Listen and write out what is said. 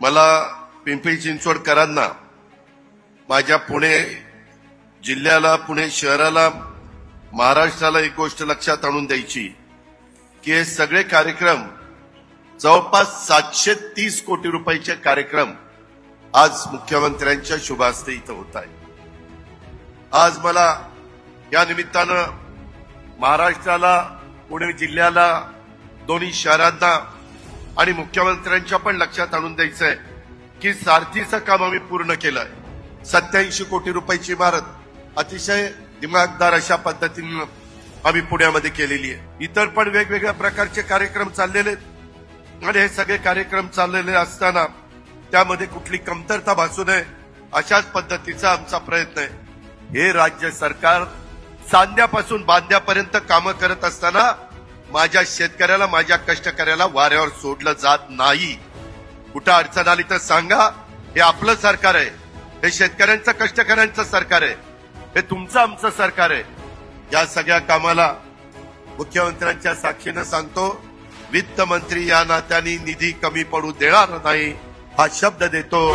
मला पिंपरी चिंचवडकरांना माझ्या पुणे जिल्ह्याला पुणे शहराला महाराष्ट्राला एक गोष्ट लक्षात आणून द्यायची की हे सगळे कार्यक्रम जवळपास सातशे तीस कोटी रुपयाचे कार्यक्रम आज मुख्यमंत्र्यांच्या शुभास्ते इथं होत आहे आज मला या निमित्तानं महाराष्ट्राला पुणे जिल्ह्याला दोन्ही शहरांना आणि मुख्यमंत्र्यांच्या पण लक्षात आणून द्यायचं आहे की सारथीचं काम आम्ही पूर्ण केलंय. सत्याऐंशी कोटी रुपयाची इमारत अतिशय दिमागदार अशा पद्धतीने आम्ही पुण्यामध्ये केलेली आहे. इतर पण वेगवेगळ्या प्रकारचे कार्यक्रम चाललेले आहेत. आणि हे सगळे कार्यक्रम चाललेले असताना त्यामध्ये कुठली कमतरता भासू नये अशाच पद्धतीचा आमचा प्रयत्न आहे. हे राज्य सरकार सांध्यापासून बांध्यापर्यंत कामं करत असताना माझ्या शेतकऱ्याला माझ्या कष्टकऱ्याला वाऱ्यावर सोडलं जात नाही. कुठं अडचण आली तर सांगा. हे आपलं सरकार आहे. हे शेतकऱ्यांचं कष्टकऱ्यांचं सरकार आहे. हे तुमचं आमचं सरकार आहे. या सगळ्या कामाला मुख्यमंत्र्यांच्या साक्षीनं सांगतो वित्त मंत्री या नात्याने निधी कमी पडू देणार नाही हा शब्द देतो.